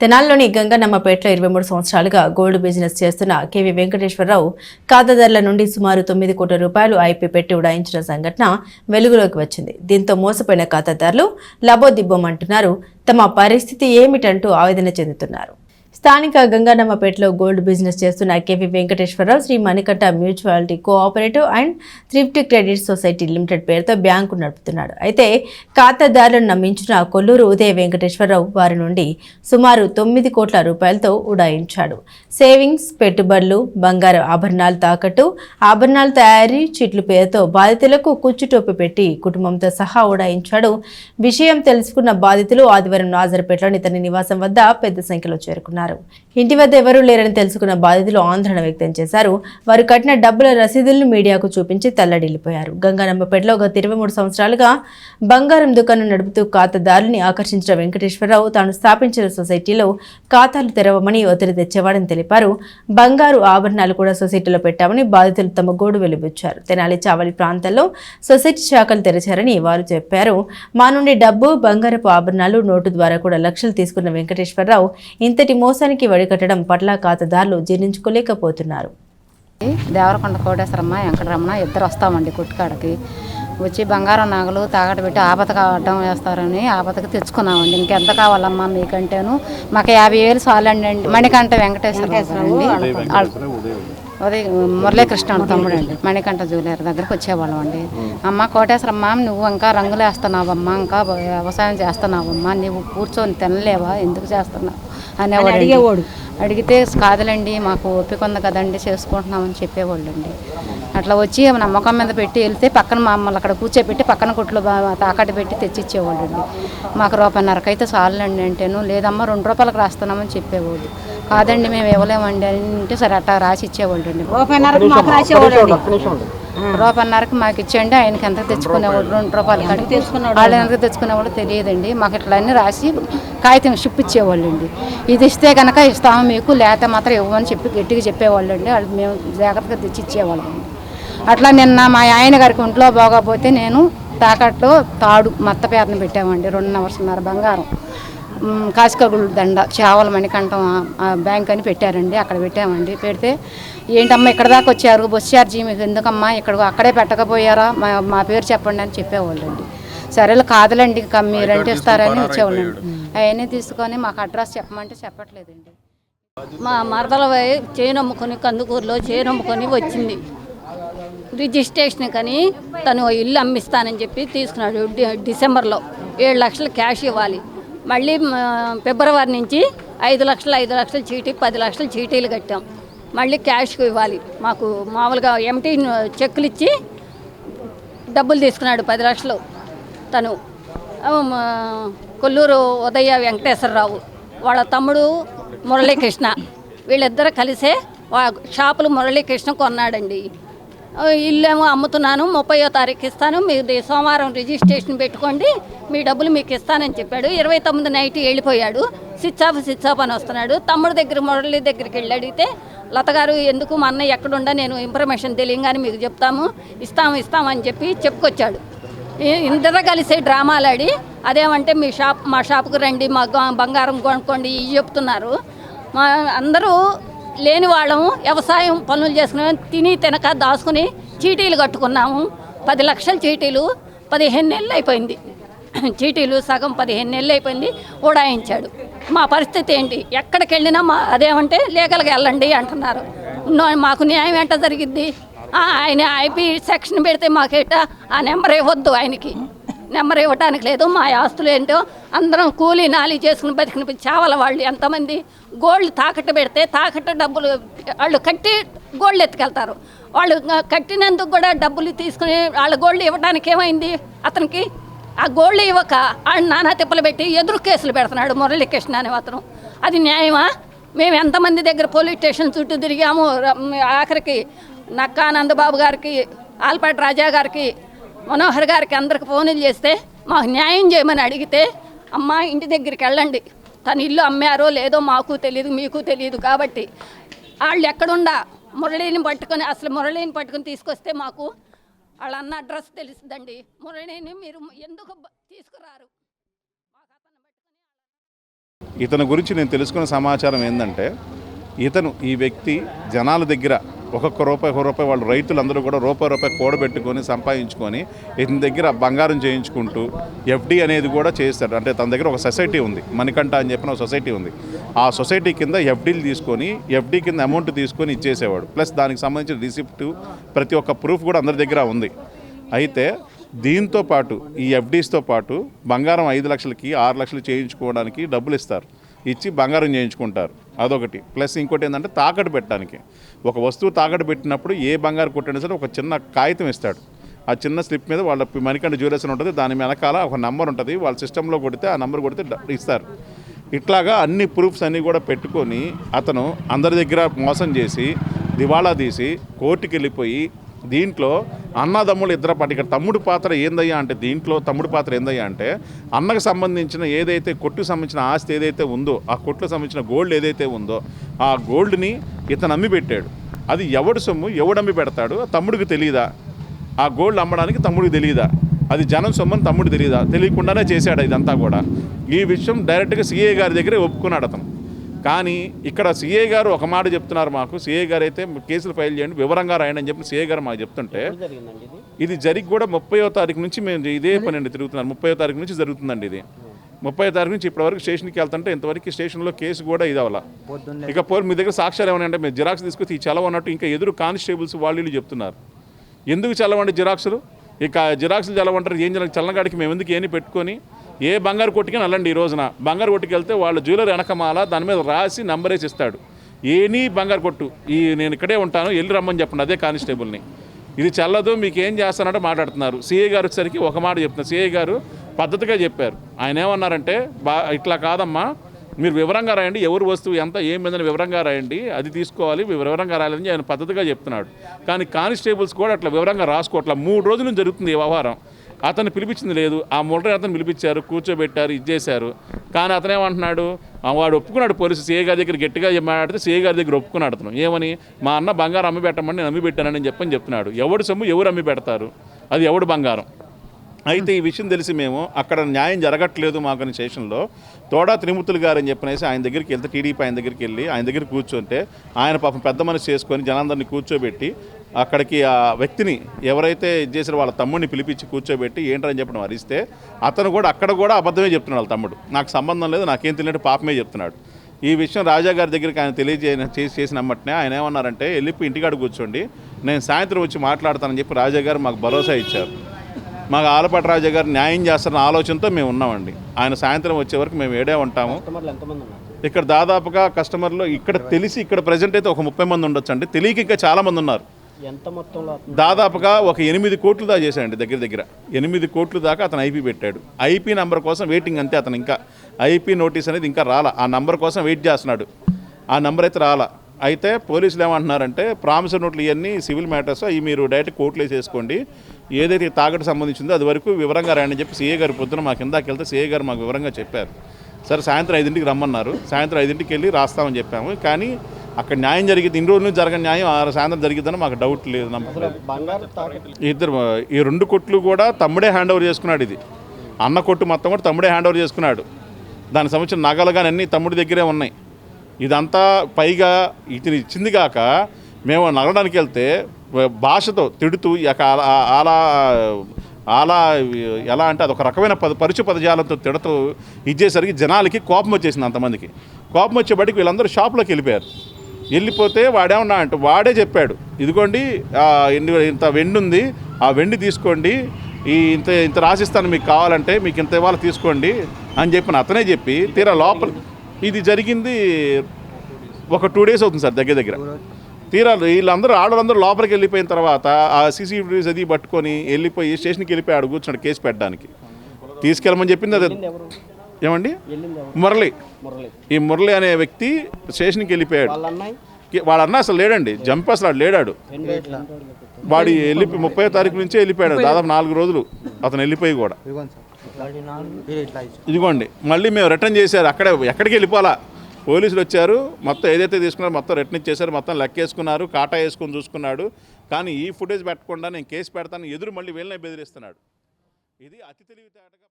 తెనాల్లోని గంగన్నమ్మపేటలో ఇరవై మూడు సంవత్సరాలుగా గోల్డ్ బిజినెస్ చేస్తున్న కెవి వెంకటేశ్వరరావు ఖాతాదారుల నుండి సుమారు తొమ్మిది కోట్ల రూపాయలు ఐపీ పెట్టి ఉడాయించిన సంఘటన వెలుగులోకి వచ్చింది. దీంతో మోసపోయిన ఖాతాదారులు లబోదిబ్బోమంటున్నారు తమ పరిస్థితి ఏమిటంటూ ఆవేదన చెందుతున్నారు. స్థానిక గంగానమ్మపేటలో గోల్డ్ బిజినెస్ చేస్తున్న K V Venkateswararao Sri Manikatta mutuality cooperative and thrift credit society limited పేరుతో బ్యాంకు నడుపుతున్నాడు. అయితే ఖాతాదారులను నమ్మించిన కొల్లూరు ఉదయ వెంకటేశ్వరరావు వారి నుండి సుమారు తొమ్మిది కోట్ల రూపాయలతో ఉడాయించాడు. సేవింగ్స్ పెట్టుబడులు బంగారు ఆభరణాలు తాకట్టు ఆభరణాల తయారీ చిట్లు పేరుతో బాధితులకు కుచ్చుటోపి పెట్టి కుటుంబంతో సహా ఉడాయించాడు. విషయం తెలుసుకున్న బాధితులు ఆదివారం నాజర్పేటలోని తన నివాసం వద్ద పెద్ద సంఖ్యలో చేరుకున్నారు. ఇంటి వద్ద ఎవరూ లేరని తెలుసుకున్న బాధితులు ఆందోళన వ్యక్తం చేశారు. వారు కట్టిన డబ్బుల రసీదులను మీడియాకు చూపించి తల్లడిల్లిపోయారు. గంగానమ్మపేటలో గత ఇరవై మూడు సంవత్సరాలుగా బంగారం దుకాణం నడుపుతూ ఖాతాదారుని ఆకర్షించిన వెంకటేశ్వరరావు తాను స్థాపించిన సొసైటీలో ఖాతాలు తెరవమని ఒత్తిడి తెచ్చేవాడని తెలిపారు. బంగారు ఆభరణాలు కూడా సొసైటీలో పెట్టామని బాధితులు తమ గోడు వెలిబుచ్చారు. తెనాలి చావలి ప్రాంతాల్లో సొసైటీ శాఖలు తెరిచారని వారు చెప్పారు. మా నుండి డబ్బు బంగారపు ఆభరణాలు నోటు ద్వారా కూడా లక్షలు తీసుకున్న వెంకటేశ్వరరావు ఇంతటి మోసానికి వడికట్టడం పట్ల ఖాతాదారులు జీర్ణించుకోలేకపోతున్నారు. దేవరకొండ కోటేశ్వరమ్మ వెంకటరమణ ఇద్దరు వస్తామండి కొట్టుకాడకి. వచ్చి బంగారం నగలు తాగట పెట్టి ఆపద అడ్డం వేస్తారని ఆపదకు తెచ్చుకున్నామండి. ఇంకెంత కావాలమ్మా మీకంటేను? మాకు యాభై వేలు చాలండి అండి. మణికంఠ వెంకటేశ్వర అండి. ఉదయ్ మురళీకృష్ణ తమ్ముడు అండి. మణికంఠ జ్యువెలర్ దగ్గరికి వచ్చేవాళ్ళం అండి అమ్మ కోటేశ్వరమ్మ నువ్వు ఇంకా రంగులు వేస్తున్నావమ్మా ఇంకా వ్యవసాయం చేస్తున్నావమ్మా నువ్వు కూర్చొని తినలేవా ఎందుకు చేస్తున్నావు? అనేవాడు అడిగేవాడు. అడిగితే కాదులండి మాకు ఓపిక ఉంది కదండి చేసుకుంటున్నామని చెప్పేవాళ్ళు అండి అట్లా వచ్చి నమ్మకం మీద పెట్టి వెళ్తే పక్కన మమ్మల్ని అక్కడ కూర్చోబెట్టి పక్కన కొట్లు బా- తాకట్టు పెట్టి తెచ్చిచ్చేవాళ్ళు అండి మాకు రూపాయిన్నరకైతే చాలండి అంటేను లేదమ్మా రెండు రూపాయలకు రాస్తున్నామని చెప్పేవాళ్ళు. కాదండి మేము ఇవ్వలేమండి అని అంటే సరే అట్టా రాసి ఇచ్చేవాళ్ళు అండి రూపాయిన్నరకు మాకు ఇచ్చేయండి. ఆయనకి ఎంత తెచ్చుకునేవాడు రెండు రూపాయలు కాడికి తెచ్చుకున్నాడు వాళ్ళు ఎంత తెచ్చుకునేవాడు తెలియదండి. మాకు ఇట్లా అన్ని రాసి కాగితం షిప్ ఇచ్చేవాళ్ళు అండి ఇది ఇస్తే కనుక ఇస్తాము మీకు లేకపోతే మాత్రం ఇవ్వమని చెప్పి గట్టిగా చెప్పేవాళ్ళు అండి వాళ్ళు మేము జాగ్రత్తగా తెచ్చి ఇచ్చేవాళ్ళం. అట్లా నిన్న మా ఆయన గారికి ఒంట్లో బాగోపోతే నేను తాకట్లో తాడు మత్త పేరుని పెట్టామండి. రెండు నవర్సున్నర బంగారం. కాసికగుళ్ళు దండ చేవల మణికంఠం బ్యాంక్ అని పెట్టారండి అక్కడ పెట్టామండి. పెడితే ఏంటమ్మా ఇక్కడ దాకా వచ్చారు? బస్ ఛార్జీ మీకు ఎందుకమ్మా? ఇక్కడ అక్కడే పెట్టకపోయారా? మా మా పేరు చెప్పండి అని చెప్పేవాళ్ళు అండి సరేలే కాదులండి ఇంకా మీరంటే ఇస్తారని వచ్చేవాళ్ళండి అవన్నీ తీసుకొని మాకు అడ్రస్ చెప్పమంటే చెప్పట్లేదండి. మా మరదల చేను అమ్ముకొని కందుకూరులో చేను అమ్ముకొని వచ్చింది. రిజిస్ట్రేషన్ కానీ తను ఇల్లు అమ్మిస్తానని చెప్పి తీసుకున్నాడు డిసెంబర్లో. ఏడు లక్షలు క్యాష్ ఇవ్వాలి. మళ్ళీ ఫిబ్రవరి నుంచి ఐదు లక్షలు ఐదు లక్షలు చీటీ పది లక్షలు చీటీలు కట్టాం. మళ్ళీ క్యాష్ ఇవ్వాలి. మాకు మామూలుగా ఎంటీ చెక్కులు ఇచ్చి డబ్బులు తీసుకున్నాడు పది లక్షలు తను. కొల్లూరు ఉదయ వెంకటేశ్వరరావు వాళ్ళ తమ్ముడు మురళీకృష్ణ. వీళ్ళిద్దరు కలిసే వా షాపులు మురళీకృష్ణ కొన్నాడండి. ఇల్లేమో అమ్ముతున్నాను ముప్పయో తారీఖు ఇస్తాను మీరు సోమవారం రిజిస్ట్రేషన్ పెట్టుకోండి మీ డబ్బులు మీకు ఇస్తానని చెప్పాడు. ఇరవై తొమ్మిది నైట్ వెళ్ళిపోయాడు. స్విచ్ ఆఫ్ స్విచ్ ఆఫ్ అని వస్తున్నాడు. తమ్ముడు దగ్గర మురళి దగ్గరికి వెళ్ళి అడిగితే లతగారు ఎందుకు మా అన్నయ్య ఎక్కడుండా నేను ఇన్ఫర్మేషన్ తెలియగానే మీకు చెప్తాము ఇస్తాము ఇస్తామని చెప్పి చెప్పుకొచ్చాడు. ఈ- కలిసే కలిసి డ్రామాలు ఆడి అదేమంటే మీ షాప్ మా షాప్కి రండి మా బంగారం కొనుక్కోండి ఇవి చెప్తున్నారు. మా అందరూ లేని వాళ్ళము వ్యవసాయం పనులు చేసుకుని తిని తినక దాచుకుని చీటీలు కట్టుకున్నాము. పది లక్షల చీటీలు పదిహేను నెలలు అయిపోయింది. చీటీలు సగం పదిహేను నెలలు అయిపోయింది ఉడాయించాడు. మా పరిస్థితి ఏంటి? ఎక్కడికి వెళ్ళినా మా అదేమంటే లీగల్గా వెళ్ళండి అంటున్నారు. మాకు న్యాయం ఎంట జరిగిద్ది? ఆయన ఐపీ సెక్షన్ పెడితే మాకేట ఆ నెంబర్ ఇవ్వద్దు ఆయనకి. నెంబర్ ఇవ్వడానికి లేదు మా ఆస్తులు ఏంటో అందరం కూలీ నాలి చేసుకుని బతికిన చావల వాళ్ళు ఎంతమంది. గోల్డ్ తాకట్టు పెడితే తాకట్టు డబ్బులు వాళ్ళు కట్టి గోల్డ్ ఎత్తుకెళ్తారు. వాళ్ళు కట్టినందుకు కూడా డబ్బులు తీసుకుని వాళ్ళ గోల్డ్ ఇవ్వడానికి ఏమైంది? అతనికి ఆ గోల్డ్ ఇవ్వక వాళ్ళు నానా తిప్పలు పెట్టి ఎదురు కేసులు పెడుతున్నాడు మురళీకృష్ణ అనే అతను అది న్యాయమా? మేము ఎంతమంది దగ్గర పోలీస్ స్టేషన్ చుట్టూ తిరిగాము ఆఖరికి నక్కానందబాబు గారికి ఆల్పాటి రాజా గారికి మనోహర్ గారికి అందరికి ఫోన్లు చేస్తే మాకు న్యాయం చేయమని అడిగితే అమ్మ ఇంటి దగ్గరికి వెళ్ళండి. తన ఇల్లు అమ్మారో లేదో మాకు తెలియదు మీకు తెలియదు కాబట్టి వాళ్ళు ఎక్కడుండా మురళిని పట్టుకొని అసలు మురళిని పట్టుకొని తీసుకొస్తే మాకు వాళ్ళ అన్న అడ్రస్ తెలుస్తుందండి. మురళిని మీరు ఎందుకు తీసుకురారు? ఇతని గురించి నేను తెలుసుకున్న సమాచారం ఏంటంటే ఇతను ఈ వ్యక్తి జనాల దగ్గర ఒక్కొక్క రూపాయి ఒక రూపాయి వాళ్ళు రైతులందరూ కూడా రూపాయి రూపాయి కూడబెట్టుకొని సంపాదించుకొని ఇతని దగ్గర బంగారం చేయించుకుంటూ ఎఫ్డి అనేది కూడా చేస్తాడు అంటే తన దగ్గర ఒక సొసైటీ ఉంది. మణికంఠ అని చెప్పిన ఒక సొసైటీ ఉంది. ఆ సొసైటీ కింద ఎఫ్డీలు తీసుకొని ఎఫ్డీ కింద అమౌంట్ తీసుకొని ఇచ్చేసేవాడు. ప్లస్ దానికి సంబంధించిన రిసిప్ట్ ప్రతి ఒక్క ప్రూఫ్ కూడా అందరి దగ్గర ఉంది. అయితే దీంతో పాటు ఈ ఎఫ్డీస్తో పాటు బంగారం ఐదు లక్షలకి ఆరు లక్షలు చేయించుకోవడానికి డబ్బులు ఇస్తారు. ఇచ్చి బంగారం చేయించుకుంటారు. అదొకటి. ప్లస్ ఇంకోటి ఏంటంటే తాకట్టు పెట్టడానికి. ఒక వస్తువు తాకట్టు పెట్టినప్పుడు ఏ బంగారు కొట్టినా సరే ఒక చిన్న కాగితం ఇస్తాడు. ఆ చిన్న స్లిప్ మీద వాళ్ళ మణికంఠ జ్యువెలర్స్ ఉంటుంది. దాని వెనకాల ఒక నెంబర్ ఉంటుంది. వాళ్ళ సిస్టంలో కొడితే ఆ నెంబర్ కొడితే ఇస్తారు. ఇట్లాగా అన్ని ప్రూఫ్స్ అన్నీ కూడా పెట్టుకొని అతను అందరి దగ్గర మోసం చేసి దివాళా తీసి కోర్టుకి వెళ్ళిపోయి దీంట్లో అన్నదమ్ములు ఇద్దరు పాటు. ఇక్కడ తమ్ముడు పాత్ర ఏందయ్యా అంటే దీంట్లో తమ్ముడు పాత్ర ఏందయ్యా అంటే అన్నకు సంబంధించిన ఏదైతే కొట్టుకు సంబంధించిన ఆస్తి ఏదైతే ఉందో ఆ కొట్టుకు సంబంధించిన గోల్డ్ ఏదైతే ఉందో ఆ గోల్డ్ని ఇతను అమ్మి పెట్టాడు. అది ఎవడు సొమ్ము ఎవడు అమ్మి పెడతాడు తమ్ముడికి తెలియదా ఆ గోల్డ్ అమ్మడానికి తమ్ముడికి తెలియదా అది జనం సొమ్మని తమ్ముడు తెలియదా తెలియకుండానే చేశాడు ఇదంతా కూడా. ఈ విషయం డైరెక్ట్గా సిఏ గారి దగ్గరే ఒప్పుకున్నాడు అతను. కానీ ఇక్కడ సిఏ గారు ఒక మాట చెప్తున్నారు మాకు. సిఏ గారు అయితే కేసులు ఫైల్ చేయండి వివరంగా రాయండి అని చెప్పి సిఏ గారు మాకు చెప్తుంటే ఇది? జరిగి కూడా ముప్పయో తారీఖు నుంచి మేము ఇదే పని అండి తిరుగుతున్నారు. ముప్పయో తారీఖు నుంచి జరుగుతుందండి ఇది. ముప్పై తారీఖు నుంచి ఇప్పటివరకు స్టేషన్కి వెళ్తుంటే ఇంతవరకు స్టేషన్లో కేసు కూడా ఇది అవ్వాల ఇక పోరు మీ దగ్గర సాక్ష్యాలు ఏమైనా అంటే మీరు జిరాక్స్ తీసుకొచ్చి ఈ చలవ అన్నట్టు ఇంకా ఎదురు కానిస్టేబుల్స్ వాళ్ళు చెప్తున్నారు. ఎందుకు చల్లవండి జిరాక్సులు? ఇక జిరాక్స్లు చల్లవంటారు ఏం చల్ల చల్లగాడికి మేము ఎందుకు ఏని పెట్టుకొని ఏ బంగారు కొట్టుకి వెళ్ళండి ఈ రోజున. బంగారు కొట్టుకి వెళ్తే వాళ్ళ జ్యువెలరీ వెనకమాల దాని మీద రాసి నంబర్ వేసి ఇస్తాడు. ఏనీ బంగారు కొట్టు. ఈ నేను ఇక్కడే ఉంటాను వెళ్ళి రమ్మని చెప్పండి అదే కానిస్టేబుల్ని. ఇది చల్లదు మీకు ఏం చేస్తానంటే మాట్లాడుతున్నారు. సిఐ గారు వచ్చేసరికి ఒక మాట చెప్తున్నారు. సిఐ గారు పద్ధతిగా చెప్పారు. ఆయన ఏమన్నారంటే బా ఇట్లా కాదమ్మా మీరు వివరంగా రాయండి ఎవరు వస్తువు ఎంత ఏం మీద వివరంగా రాయండి అది తీసుకోవాలి మీరు వివరంగా రాయాలని ఆయన పద్ధతిగా చెప్తున్నాడు. కానీ కానిస్టేబుల్స్ కూడా అట్లా వివరంగా రాసుకోవట్లా మూడు రోజుల నుంచి జరుగుతుంది ఈ వ్యవహారం. అతను పిలిపించింది లేదు ఆ మురళి అతను పిలిపించారు కూర్చోబెట్టారు ఇది కానీ అతను ఏమంటున్నాడు వాడు ఒప్పుకున్నాడు పోలీసు సీఏ గారి దగ్గర గట్టిగా మాట్లాడితే సీఏ గారి దగ్గర ఒప్పుకున్నాడు అతను. ఏమని? మా అన్న బంగారం అమ్మి పెట్టమని నేను అమ్మి పెట్టానని చెప్పని చెప్తున్నాడు. ఎవడు సొమ్ము ఎవరు అమ్మి పెడతారు? అది ఎవడు బంగారం? అయితే ఈ విషయం తెలిసి మేము అక్కడ న్యాయం జరగట్లేదు మాకు స్టేషన్లో తోడా త్రిమూర్తులు గారు అని చెప్పినేసి ఆయన దగ్గరికి వెళ్తే టీడీపీ ఆయన దగ్గరికి వెళ్ళి ఆయన దగ్గర కూర్చుంటే ఆయన పాపం పెద్ద మనసు చేసుకొని జనాందరిని కూర్చోబెట్టి అక్కడికి ఆ వ్యక్తిని ఎవరైతే ఇది చేసిన వాళ్ళ తమ్ముడిని పిలిపించి కూర్చోబెట్టి ఏంటని చెప్పడం అరిస్తే అతను కూడా అక్కడ కూడా అబద్ధమే చెప్తున్నాడు వాళ్ళ తమ్ముడు. నాకు సంబంధం లేదు నాకేం తెలియదు పాపమే చెప్తున్నాడు. ఈ విషయం రాజా గారి దగ్గరికి ఆయన తెలియజే చేసి చేసిన ఆయన ఏమన్నారంటే వెళ్ళిపోయి ఇంటికాడ కూర్చోండి నేను సాయంత్రం వచ్చి మాట్లాడతానని చెప్పి రాజా గారు మాకు భరోసా ఇచ్చారు. మాకు ఆలపాటి రాజా గారు న్యాయం చేస్తారన్న ఆలోచనతో మేము ఉన్నామండి. ఆయన సాయంత్రం వచ్చే వరకు మేము ఏడే ఉంటాము. ఇక్కడ దాదాపుగా కస్టమర్లు ఇక్కడ తెలిసి ఇక్కడ ప్రజెంట్ అయితే ఒక ముప్పై మంది ఉండొచ్చు అండి తెలియక ఇంకా చాలా మంది ఉన్నారు. ఎంత మొత్తంలో దాదాపుగా ఒక ఎనిమిది కోట్లు దాకా చేశాడండి దగ్గర దగ్గర. ఎనిమిది కోట్లు దాకా అతను ఐపీ పెట్టాడు. ఐపీ నంబర్ కోసం వెయిటింగ్ అంతే అతను ఇంకా. ఐపీ నోటీస్ అనేది ఇంకా రాలా. ఆ నంబర్ కోసం వెయిట్ చేస్తున్నాడు. ఆ నంబర్ అయితే రాలా. అయితే పోలీసులు ఏమంటున్నారంటే ప్రామిసర్ నోట్లు ఇవన్నీ సివిల్ మ్యాటర్స్ అవి మీరు డైరెక్ట్ కోర్టులో వేసేసుకోండి. ఏదైతే తాకట్టు సంబంధించిందో అది వరకు వివరంగా రాయండి అని చెప్పి సీఏ గారు పొద్దున మాకు ఇందాక వెళ్తే సీఏ గారు మాకు వివరంగా చెప్పారు. సరే సాయంత్రం ఐదింటికి రమ్మన్నారు. సాయంత్రం ఐదింటికి వెళ్ళి రాస్తామని చెప్పాము. కానీ అక్కడ న్యాయం జరిగింది ఇన్ని రోజులు జరగని న్యాయం ఆ సాయంత్రం జరిగిద్దని మాకు డౌట్ లేదు ఇద్దరు ఈ రెండు కొట్లు కూడా తమ్ముడే హ్యాండ్ ఓవర్ చేసుకున్నాడు ఇది. అన్న కొట్టు మొత్తం కూడా తమ్ముడే హ్యాండ్ ఓవర్ చేసుకున్నాడు. దానికి సంబంధించిన నగలు కానీ అన్నీ తమ్ముడి దగ్గరే ఉన్నాయి. ఇదంతా పైగా ఇతను ఇచ్చింది కాక మేము నగడానికి వెళ్తే భాషతో తిడుతూ అలా అలా అలా ఎలా అంటే అదొక రకమైన పద పరుచు పదజాలంతో తిడుతూ ఇచ్చేసరికి జనాలకి కోపం వచ్చేసింది అంతమందికి. కోపం వచ్చేబడికి వీళ్ళందరూ షాప్లోకి వెళ్ళిపోయారు. వెళ్ళిపోతే వాడేమన్నా అంటే వాడే చెప్పాడు ఇదిగోండి ఇంత వెండి ఉంది ఆ వెండి తీసుకోండి ఈ ఇంత ఇంత రాసిస్తాను మీకు కావాలంటే మీకు ఇంత ఇవ్వాలి తీసుకోండి అని చెప్పి అతనే చెప్పి తీరా లోపల ఇది జరిగింది ఒక టూ డేస్ అవుతుంది సార్ దగ్గర దగ్గర. తీరా వీళ్ళందరూ ఆడవాళ్ళందరూ లోపలికి వెళ్ళిపోయిన తర్వాత ఆ సీసీటీవీస్ అది పట్టుకొని వెళ్ళిపోయి స్టేషన్కి వెళ్ళిపోయి ఆడ కూర్చున్నాడు కేసు పెట్టడానికి. తీసుకెళ్ళమని చెప్పింది అదే. ఏమండి? మురళి. ఈ మురళి అనే వ్యక్తి స్టేషన్కి వెళ్ళిపోయాడు. వాడు అన్న అసలు లేడండి జంప్ అసలు వాడు లేడాడు. వాడు వెళ్ళి ముప్పై తారీఖు నుంచే వెళ్ళిపోయాడు దాదాపు నాలుగు రోజులు. అతను వెళ్ళిపోయి కూడా. ఇదిగోండి మళ్ళీ మేము రిటర్న్ చేశారు. అక్కడే ఎక్కడికి వెళ్ళిపోవాలా? పోలీసులు వచ్చారు మొత్తం ఏదైతే తీసుకున్నారో మొత్తం రిటర్న్ ఇచ్చేసారు మొత్తం లెక్కేసుకున్నారు కాటా వేసుకొని చూసుకున్నాడు. కానీ ఈ ఫుటేజ్ పెట్టకుండా నేను కేసు పెడతాను ఎదురు మళ్ళీ వీళ్ళనే బెదిరిస్తున్నాడు. ఇది అతి తెలివితేటగా